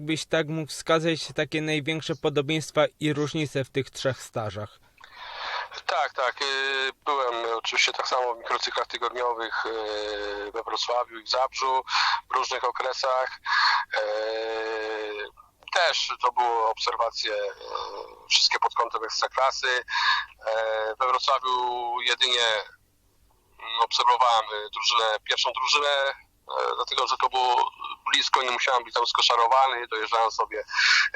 Byś tak mógł wskazać takie największe podobieństwa i różnice w tych trzech stażach. Tak, tak. y, Byłem oczywiście tak samo w mikrocyklach tygodniowych y, we Wrocławiu i w Zabrzu w różnych okresach. Y, Też to były obserwacje wszystkie pod kątem ekstraklasy. We Wrocławiu jedynie mm, obserwowałem drużynę, pierwszą drużynę, dlatego że to było blisko, nie musiałem być tam skoszarowany, dojeżdżałem sobie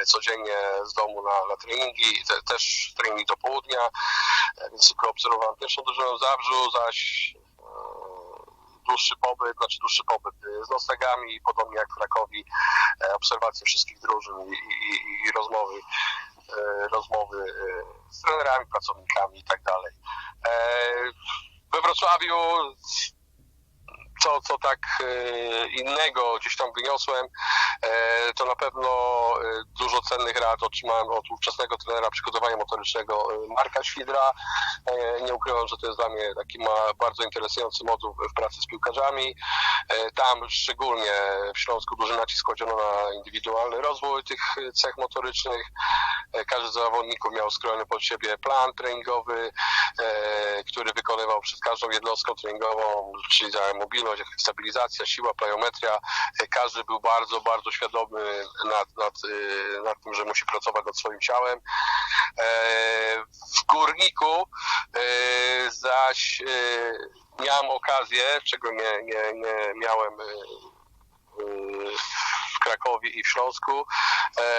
codziennie z domu na, na treningi, te, też trening do południa, e, więc tylko obserwowałem pierwszą drużynę w Zabrzu, zaś e, dłuższy pobyt, znaczy dłuższy pobyt e, z Nostegami, podobnie jak w Krakowi, e, obserwacje wszystkich drużyn i, i, i, rozmowy, e, rozmowy e, z trenerami, pracownikami i tak. E, We Wrocławiu co, co tak e, innego gdzieś tam wyniosłem, to na pewno e, dużo cennych rad otrzymałem od ówczesnego trenera przygotowania motorycznego e, Marka Świdra. E, Nie ukrywam, że to jest dla mnie taki ma bardzo interesujący moduł w pracy z piłkarzami. E, Tam szczególnie w Śląsku duży nacisk kładziono na indywidualny rozwój tych e, cech motorycznych. E, Każdy z zawodników miał skrojony pod siebie plan treningowy, e, który wykonywał przez każdą jednostką treningową, czyli mobilność, stabilizacja, siła, plyometria. E, Każdy był bardzo, bardzo świadomy nad, nad, e, nad tym, że musi pracować nad swoim ciałem. E, W górniku e, zaś e, miałem okazję, czego nie, nie, nie miałem w Krakowie i w Śląsku,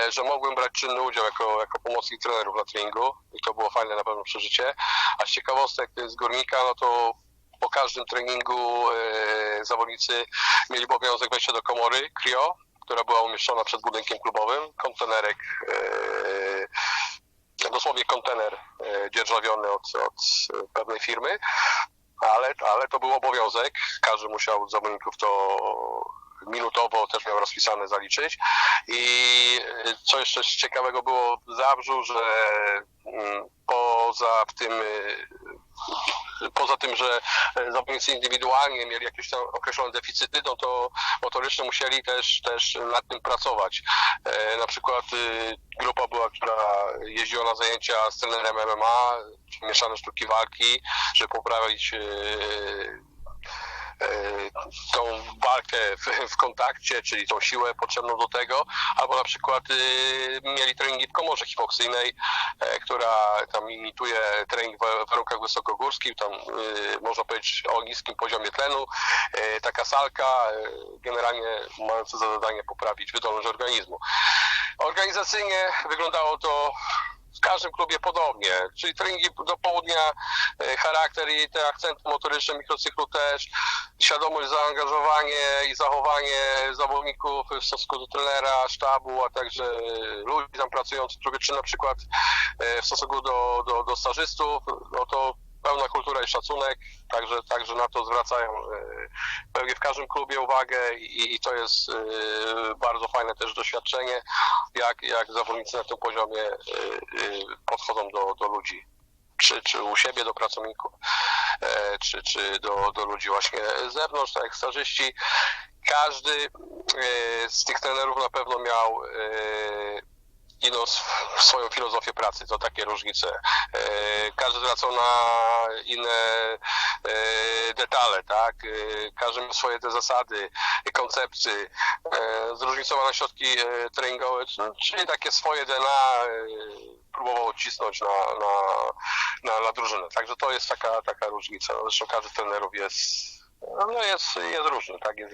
że mogłem brać czynny udział jako, jako pomocnik trenerów na treningu i to było fajne na pewno przeżycie. A z ciekawostek z górnika, no to po każdym treningu zawodnicy mieli obowiązek wejścia do komory Cryo, która była umieszczona przed budynkiem klubowym. Kontenerek, e, dosłownie kontener e, dzierżawiony od, od pewnej firmy, ale, ale to był obowiązek. Każdy musiał z zawodników to minutowo też miał rozpisane zaliczyć. I e, co jeszcze ciekawego było w Zabrzu, że mm, poza tym e, poza tym, że e, zawodnicy indywidualnie mieli jakieś tam określone deficyty, no to motoryczne musieli też, też nad tym pracować. E, Na przykład y, grupa była, która jeździła na zajęcia z trenerem MMA, mieszane sztuki walki, żeby poprawić y, tą walkę w, w kontakcie, czyli tą siłę potrzebną do tego, albo na przykład y, mieli treningi w komorze hipoksyjnej, e, która tam imituje trening w warunkach wysokogórskich, tam y, można powiedzieć o niskim poziomie tlenu. E, taka salka e, generalnie mająca za zadanie poprawić wydolność organizmu. Organizacyjnie wyglądało to w każdym klubie podobnie, czyli treningi do południa, e, charakter i te akcenty motoryczne mikrocyklu też, świadomość, zaangażowanie i zachowanie zawodników w stosunku do trenera, sztabu, a także ludzi tam pracujących, czy na przykład e, w stosunku do, do, do stażystów, no to pełna kultura i szacunek, także, także na to zwracają e, pewnie w każdym klubie uwagę i, i to jest e, bardzo fajne też doświadczenie, jak, jak zawodnicy na tym poziomie e, podchodzą do, do ludzi. Czy, czy u siebie do pracowników, czy, czy do, do ludzi właśnie z zewnątrz, tak jak stażyści. Każdy z tych trenerów na pewno miał e, inną sw- swoją filozofię pracy, to takie różnice. E, Każdy zwracał na inne e, detale, tak? E, Każdy miał swoje te zasady, koncepcje, zróżnicowane środki treningowe, czyli takie swoje DNA próbował odcisnąć na, na, na, na drużynę. Także to jest taka, taka różnica. Zresztą każdy trenerów jest, no jest, jest różny, tak? Jest inny.